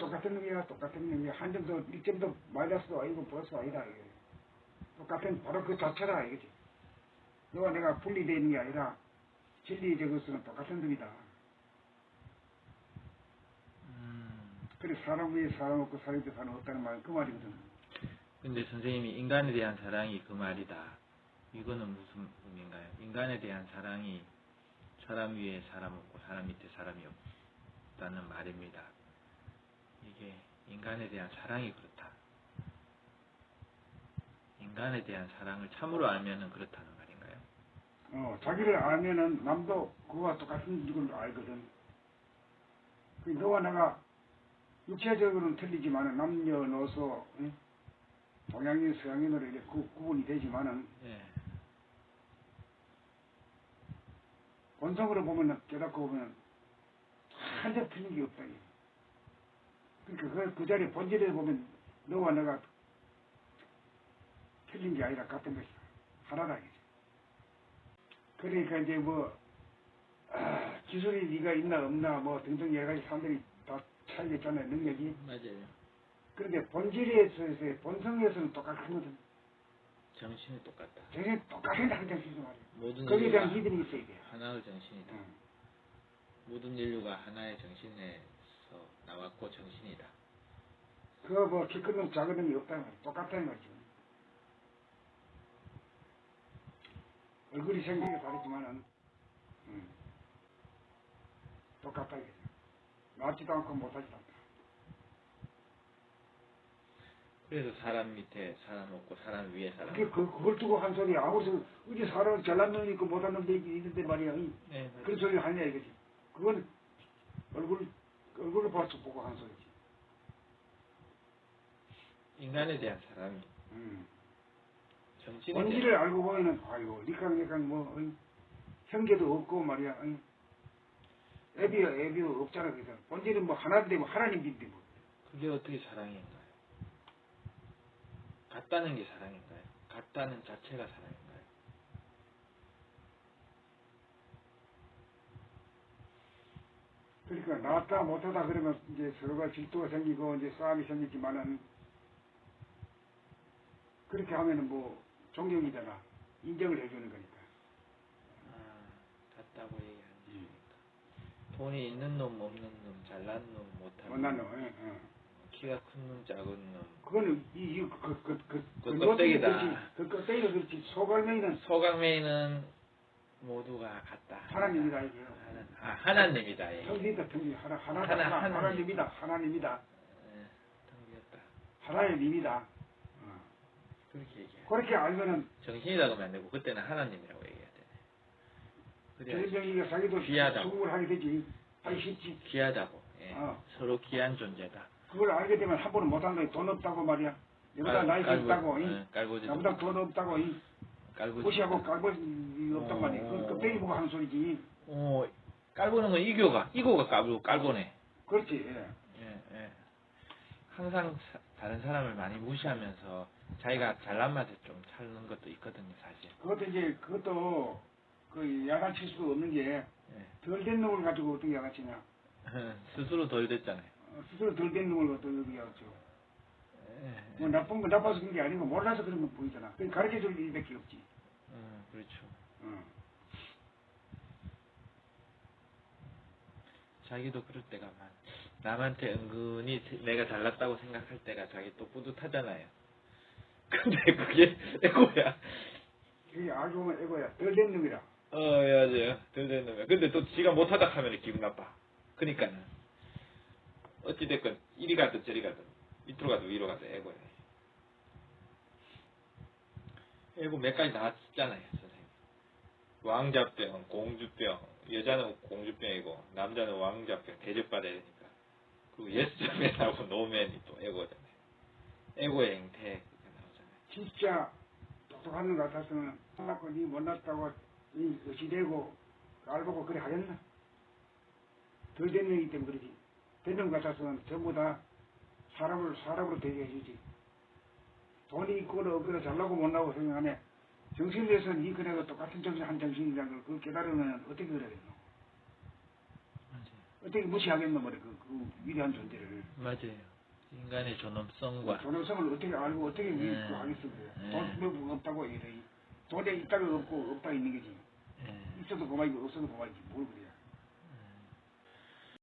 똑같은 놈이야, 똑같은 놈이야. 한 점도, 일 점도 마이너스도 아니고 플러스도 아니다, 이게. 똑같은, 바로 그 자체다, 이거지. 너와 내가 분리되어 있는 게 아니라, 진리 저것은 똑같은 놈이다. 음, 그래, 사람 위에 사람 없고 사람 위에 사람 없다는 말은 그 말이거든. 근데 선생님이 인간에 대한 사랑이 그 말이다. 이거는 무슨 의미인가요? 인간에 대한 사랑이 사람 위에 사람 없고 사람 밑에 사람이 없다는 말입니다. 인간에 대한 사랑이 그렇다. 인간에 대한 사랑을 참으로 알면은 그렇다는 말인가요? 어, 자기를 알면은 남도 그와 똑같은 걸 알거든. 그 너와 내가 육체적으로는 틀리지만은 남녀노소, 응? 동양인, 서양인으로 이렇게 구, 구분이 되지만은 예. 본성으로 보면은 깨닫고 보면 한점 틀린 게 없다. 그러니까 그, 그 자리에 본질에 보면 너와 내가 틀린 게 아니라 같은 것이다. 하나다. 그러니까 이제 뭐 아, 기술이 네가 있나 없나 뭐 등등 여러 가지 사람들이 다 차이가 있잖아요 능력이. 맞아요. 그런데 본질에서의 본성에서는 똑같거든. 정신이 똑같다. 정신 똑같은 한 정신이 말이야. 모든 거기에 대한 믿음이 있어야 돼. 하나의 정신이다. 응. 모든 인류가 하나의 정신에 서 나왔고 정신이다. 그거 뭐키 큰 놈 작은 놈이 없다는 말이야. 똑같다는 말이죠. 얼굴이 생긴 게 다르지만은 음, 똑같다 이거죠. 낫지도 않고 못하지도 않다. 그래서 사람 밑에 사람 없고 사람 위에 사람. 그게 그, 그걸 두고 한 소리 아무리 어디 사람 잘난 놈이 있고 못한 놈도 있- 있는데 말이야. 이, 네. 그런 소리를 하냐 이거지. 그건 얼굴 얼굴을 봐서 보고 한 소리지. 인간에 대한 사랑이 음. 정신에 본질을 알고 보면은 아이고 니캉니캉 뭐 어이, 형제도 없고 말이야 어이, 애비야 애비 없잖아 그래서 본질은 뭐 하나인데 뭐 하나님인데 뭐 그게 어떻게 사랑인가요? 같다는 게 사랑인가요? 같다는 자체가 사랑인가요? 그러니까 낫다 못하다 그러면 이제 서로가 질투가 생기고 이제 싸움이 생기지만은 그렇게 하면은 뭐 존경이잖아. 인정을 해주는 거니까. 아, 같다고 얘기하니까. 돈이 있는 놈 없는 놈 잘난 놈 못한 못난 놈 예, 예. 키가 큰 놈 작은 놈. 그거는 이그그그그 그 껍데기다. 그렇지 그 껍데기가 그렇지 소갈매기는 소강매는 모두가 같다. 하나님이다 이게 아, 하나님이다. 예. 성리다 성리 하나 하나 하나, 하나 하나님. 하나님이다 하나님이다 예, 텅비었다. 하나의 님이다 어. 그렇게 얘기해. 그렇게 알면은 정신이라고 하면 안 되고 그때는 하나님이라고 얘기해야. 그래야지 전병이가 자기도 귀하다고. 수긍을 하게 되지 하기 쉽지 귀하다고. 예. 어. 서로 귀한 존재다. 그걸 알게 되면 한 번은 못한 거야 돈 없다고 말이야 여기다 나이 있다고 이 예, 깔고지. 나보다 돈 없다고 이 깔고지. 무시하고 깔고 이 없단 말이야 그건 껍데기 보고 하는 소리지 어, 깔보는 건 이교가, 이고가 깔고, 깔보네. 그렇지 예. 예, 예. 항상 사- 다른 사람을 많이 무시하면서 자기가 잘난 맛에 좀 찾는 것도 있거든요, 사실. 그것도 이제 그것도 그 야단칠 수도 없는 게 예. 덜된 놈을 가지고 어떻게 야단치냐 스스로 덜 됐잖아요. 어, 스스로 덜 된 놈을 여기 야단쳐 예, 뭐 나쁜 거 나빠서 그런 게 아니고 몰라서 그런 거 보이잖아. 그 가르쳐 줄 일밖에 없지. 음, 그렇죠. 어. 자기도 그럴 때가 많. 남한테 은근히 내가 잘났다고 생각할 때가 자기 또 뿌듯하잖아요. 근데 그게 에고야. 그게 알고 보면 에고야. 덜 된 놈이라. 어, 예, 맞아요. 덜 되는 놈이야. 근데 또 지가 못하다 하면 기분 나빠. 그니까는. 어찌됐건, 이리 가든 저리 가든, 밑으로 가든 위로 가든 에고야. 에고 몇 가지 나왔잖아요. 왕자병, 공주병, 여자는 공주병이고, 남자는 왕자병, 대접받아야 되니까. 그리고 예스맨하고 노맨이 또 에고잖아요. 에고의 행태, 나오잖아요. 진짜 똑똑한 놈 같았으면 못났고 니 못났다고 이 의시되고 알보고 그래 하겠나? 덜된 놈이기 때문에 그러지. 된놈 같았으면 전부 다 사람을 사람으로 대해해 주지. 돈이 있거나 없거나 잘나고 못나고 생각하네. 정신에서 니 그래도 똑같은 정신 한 정신이라는 걸 그걸 깨달으면 어떻게? 맞아요. 어떻게 무시하겠노 말이야 그, 그 위대한 존재를 맞아요. 인간의 존엄성과 존엄성을 어떻게 알고 어떻게 위 네. 그 하겠어 그래 네. 돈 뭐, 없다고 이래 돈에 있다가 없고 없다 있는 거지 예. 있어도 고마이고 없어도 고마이지 뭘 그래야